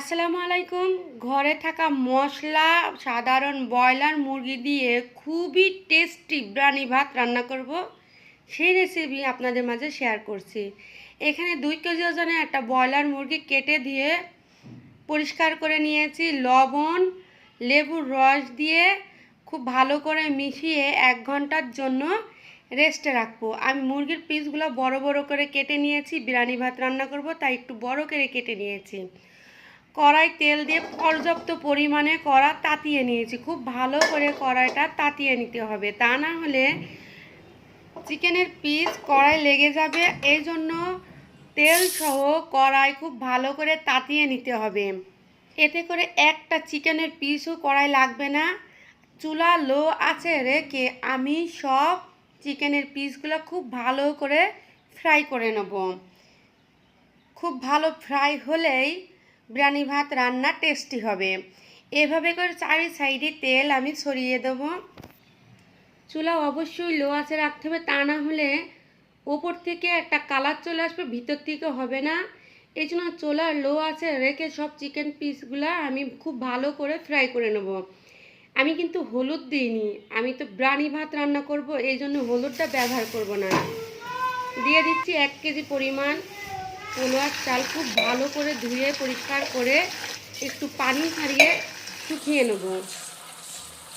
আসসালামু আলাইকুম। ঘরে থাকা মশলা, সাধারণ ব্রয়লার, মুরগি দিয়ে খুবই টেস্টি বিরিয়ানি ভাত রান্না করব। সেই রেসিপি আপনাদের মাঝে শেয়ার করছি। এখানে দুই কেজি ওজনে একটা ব্রয়লার মুরগি কেটে দিয়ে পরিষ্কার করে নিয়েছি। লবণ, লেবুর রস দিয়ে খুব ভালো করে মিশিয়ে এক ঘণ্টার জন্য রেস্টে রাখব। আমি মুরগির পিসগুলো বড় বড় করে কেটে নিয়েছি। বিরিয়ানি ভাত রান্না করব, তাই একটু বড় করে কেটে নিয়েছি। কড়াই তেল দিয়ে পর্যাপ্ত পরিমাণে কড়া তাতিয়ে নিয়েছি। খুব ভালো করে কড়াইটা তাতিয়ে নিতে হবে। তা না হলে চিকেনের পিস কড়াই লেগে যাবে। এই জন্য তেল সহ কড়াই খুব ভালো করে তাতিয়ে নিতে হবে। এতে করে একটা চিকেনের পিসও কড়াই লাগবে না। চুলা লো আছে রেখে আমি সব চিকেনের পিসগুলো খুব ভালো করে ফ্রাই করে নেব। খুব ভালো ফ্রাই হলেই বিরিয়ানি ভাত রান্না টেস্টি হবে। এভাবে করে চারি সাইডে তেল আমি ছড়িয়ে দেবো। চুলা অবশ্যই লো আছে রাখতে হবে, তা না হলে ওপর থেকে একটা কালার চলে আসবে, ভিতর থেকে হবে না। এই জন্য চুলা লো আছে রেখে সব চিকেন পিসগুলো আমি খুব ভালো করে ফ্রাই করে নেব। আমি কিন্তু হলুদ দিইনি, আমি তো ব্রানি ভাত রান্না করব, এই জন্য হলুদটা ব্যবহার করব না। দিয়ে দিচ্ছি এক কেজি পরিমাণ পোলোয়ার চাল খুব ভালো করে ধুয়ে, পরিষ্কার করে একটু পানি ছাড়িয়ে শুকিয়ে নেব।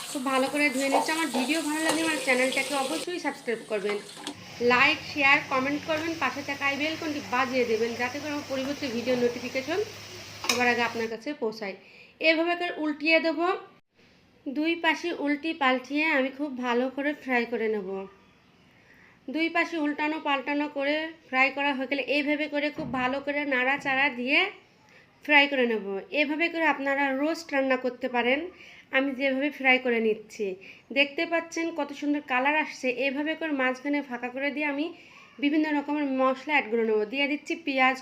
খুব ভালো করে ধুয়ে নিচ্ছি। আমার ভিডিও ভালো লাগলে আমার চ্যানেলটাকে অবশ্যই সাবস্ক্রাইব করবেন। লাইক শেয়ার কমেন্ট করবেন। পাশে থাকা আই বেল কোনটি বাজিয়ে দেবেন যাতে করে আমার পরিবর্তে ভিডিও নোটিফিকেশন সবার আগে আপনার কাছে পৌঁছায়। এভাবে করে উল্টিয়ে দেবো। দুই পাশে উল্টি পাল্টিয়ে আমি খুব ভালো করে ফ্রাই করে নেব। দুই পাশে উল্টানো পাল্টানো করে ফ্রাই করা হয়ে গেলে এইভাবে করে খুব ভালো করে নাড়াচাড়া দিয়ে ফ্রাই করে নেব। এভাবে করে আপনারা রোস্ট রান্না করতে পারেন। আমি যেভাবে ফ্রাই করে নিচ্ছি। দেখতে পাচ্ছেন কত সুন্দর কালার আসছে। এভাবে করে মাঝখানে ফাঁকা করে দিয়ে আমি বিভিন্ন রকমের মশলা অ্যাড করে নেব। দিয়ে দিচ্ছি পেঁয়াজ।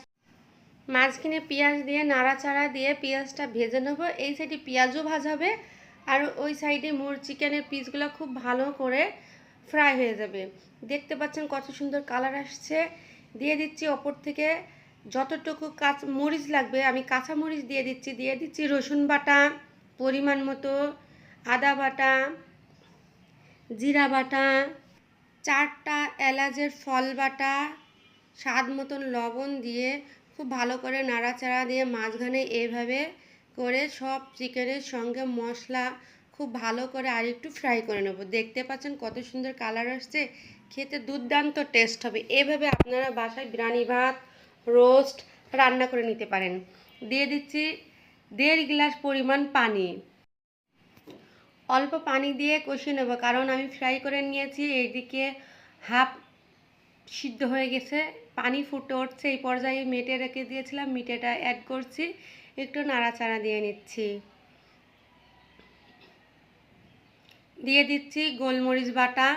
মাঝখানে পেঁয়াজ দিয়ে নাড়াচাড়া দিয়ে পেঁয়াজটা ভেজে নেব। এই সাইডে পেঁয়াজও ভাজাবে আর ওই সাইডে মোর চিকেনের পিসগুলো খুব ভালো করে ফ্রাই হয়ে যাবে। দেখতে পাচ্ছেন কত সুন্দর কালার আসছে। দিয়ে দিচ্ছি ওপর থেকে যতটুকু কাঁচ, মরিচ লাগবে, আমি কাঁচা মরিচ দিয়ে দিচ্ছি। দিয়ে দিচ্ছি রসুন বাটা, পরিমাণ মতো আদা বাটা, জিরা বাটা, চারটা এলাচের ফল বাটা, স্বাদ মতন লবণ দিয়ে খুব ভালো করে নাড়াচাড়া দিয়ে মাঝখানে এইভাবে করে সব চিকেনের সঙ্গে মশলা খুব ভালো করে আর একটু ফ্রাই করে নেব। দেখতে পাচ্ছেন কত সুন্দর কালার আসছে। খেতে দুর্দান্ত টেস্ট হবে। এভাবে আপনারা বাসায় বিরিয়ানি ভাত রোস্ট রান্না করে নিতে পারেন। দিয়ে দিচ্ছি দেড় গ্লাস পরিমাণ পানি। অল্প পানি দিয়ে কষিয়ে নেব, কারণ আমি ফ্রাই করে নিয়েছি, এইদিকে হাফ সিদ্ধ হয়ে গেছে। পানি ফুটে উঠছে, এই পর্যায়ে মেটে রেখে দিয়েছিলাম, মিটেটা অ্যাড করছি। একটু নাড়াচাড়া দিয়ে নিচ্ছি। দিয়ে দিচ্ছি গোলমরিচ বাটা।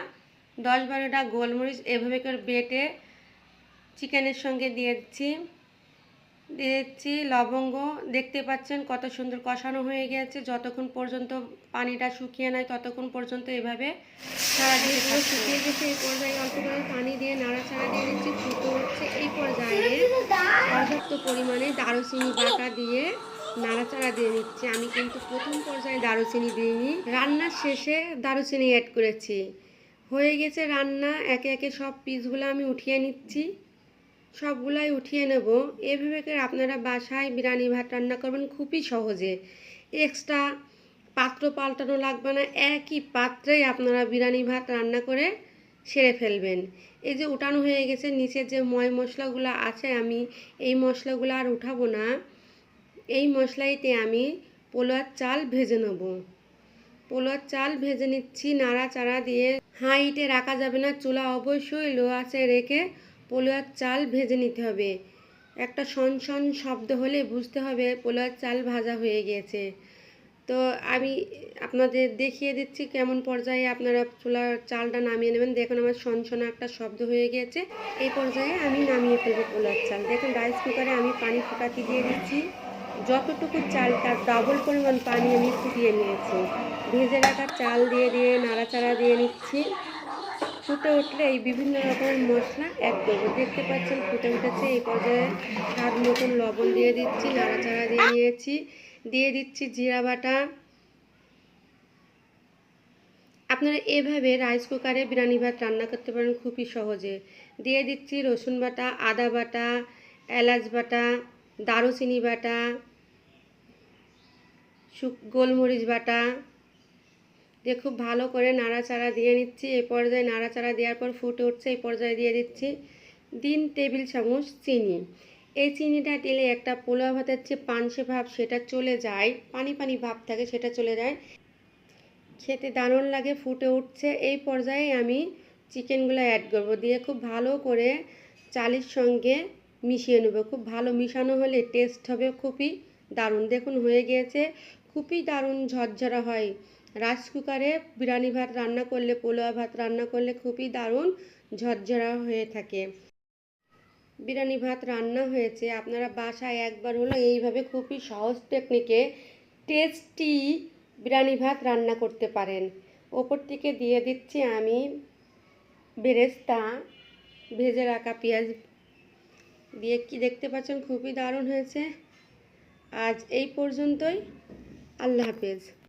দশ বারোটা গোলমরিচ এভাবে করে বেটে চিকেনের সঙ্গে দিয়ে দিচ্ছি। দিয়ে দিচ্ছি লবঙ্গ। দেখতে পাচ্ছেন কত সুন্দর কষানো হয়ে গেছে। যতক্ষণ পর্যন্ত পানিটা শুকিয়ে নেয় ততক্ষণ পর্যন্ত এভাবে সারা দিয়ে পুরো শুকিয়ে গেছে। এই পর্যায়ে অল্প করে পানি দিয়ে নাড়াচাড়া দিয়ে দিচ্ছি। ফুটে উঠছে। এই পর্যায়ে পর্যাপ্ত পরিমাণে দারুচিনি বাটা দিয়ে নাড়াচাড়া দিয়ে নিচ্ছি। আমি কিন্তু প্রথম পর্যায়ে দারুচিনি দিইনি। রান্নার শেষে দারুচিনি অ্যাড করেছি। হয়ে গেছে রান্না। একে একে সব পিসগুলো আমি উঠিয়ে নিচ্ছি। সবগুলাই উঠিয়ে নেব। এভাবে করে আপনারা বাসায় বিরিয়ানি ভাত রান্না করবেন খুবই সহজে। এক্সট্রা পাত্র পাল্টানো লাগবে না। একই পাত্রেই আপনারা বিরিয়ানি ভাত রান্না করে সেরে ফেলবেন। এই যে উঠানো হয়ে গেছে নিচের যে ময় মশলাগুলো আছে, আমি এই মশলাগুলো আর উঠাবো না। এই মশলাইতে আমি পোলোয়ার চাল ভেজে নেব। পোলোয়ার চাল ভেজে নিচ্ছি, নাড়াচাড়া দিয়ে। হাঁইটে রাখা যাবে না, চুলা অবশ্যই লো আছে রেখে পোলোয়ার চাল ভেজে নিতে হবে। একটা শন শব্দ হলে বুঝতে হবে পোলোয়ার চাল ভাজা হয়ে গিয়েছে তো আমি আপনাদের দেখিয়ে দিচ্ছি কেমন পর্যায়ে আপনারা চুলার চালটা নামিয়ে নেবেন। দেখুন আমার সনসনা একটা শব্দ হয়ে গিয়েছে এই পর্যায়ে আমি নামিয়ে ফেলব পোলার চাল। দেখুন রাইস কুকারে আমি পানি ফুটাতে দিয়ে দিচ্ছি। যতটুকু চাল তার ডাবল পরিমাণ পানি আমি ফুটিয়ে নিয়েছি। ভেজে রাখা চাল দিয়ে দিয়ে নাড়াচাড়া দিয়ে নিচ্ছি। ফুটে উঠলে এই বিভিন্ন রকমের মশলা অ্যাড করব। দেখতে পাচ্ছেন ফুটে উঠেছে, এই পর্যায়ে স্বাদ মতন লবণ দিয়ে দিচ্ছি, নাড়াচাড়া দিয়ে নিয়েছি। দিয়ে দিচ্ছি জিরা বাটা। আপনারা এভাবে রাইস কুকারে বিরিয়ানি ভাত রান্না করতে পারেন খুবই সহজে। দিয়ে দিচ্ছি রসুন বাটা, আদা বাটা, এলাচ বাটা। দারুচিনি বাটা শুক গোলমরিচ বাটা দিয়ে খুব ভালো করে নাড়াচাড়া দিয়ে নিচ্ছি। এই পর্যায়ে নাড়াচাড়া দেওয়ার পর ফুটে উঠছে এই পর্যায়ে দিয়ে দিচ্ছি তিন টেবিল চামচ চিনি। এই চিনিটা দিলে একটা পোলাও ভাতের যে পানসে ভাব, সেটা চলে যায়, পানি পানি ভাব থাকে, সেটা চলে যায়। খেতে দারুণ লাগে, ফুটে উঠছে। এই পর্যায়ে আমি চিকেনগুলো অ্যাড করব। দিয়ে খুব ভালো করে চালের সঙ্গে মিশিয়ে নেব। খুব ভালো মিশানো হলে টেস্ট হবে খুবই দারুণ। দেখুন, হয়ে গিয়েছে। খুবই দারুণ ঝরঝরা হয়। রাইস কুকারে বিরিয়ানি ভাত রান্না করলে, পোলাও ভাত রান্না করলে খুবই দারুণ ঝরঝরা হয়ে থাকে। বিরিয়ানি ভাত রান্না হয়েছে। আপনারা বাসায় একবার হলো এইভাবে খুবই সহজ টেকনিকে টেস্টি বিরিয়ানি ভাত রান্না করতে পারেন। ওপর থেকে দিয়ে দিচ্ছি আমি বেরেস্তা, ভেজে রাখা পেঁয়াজ দিয়ে কি দেখতে পাচ্ছেন? খুবই দারুণ হয়েছে। আজ এই পর্যন্তই। আল্লাহ হাফেজ।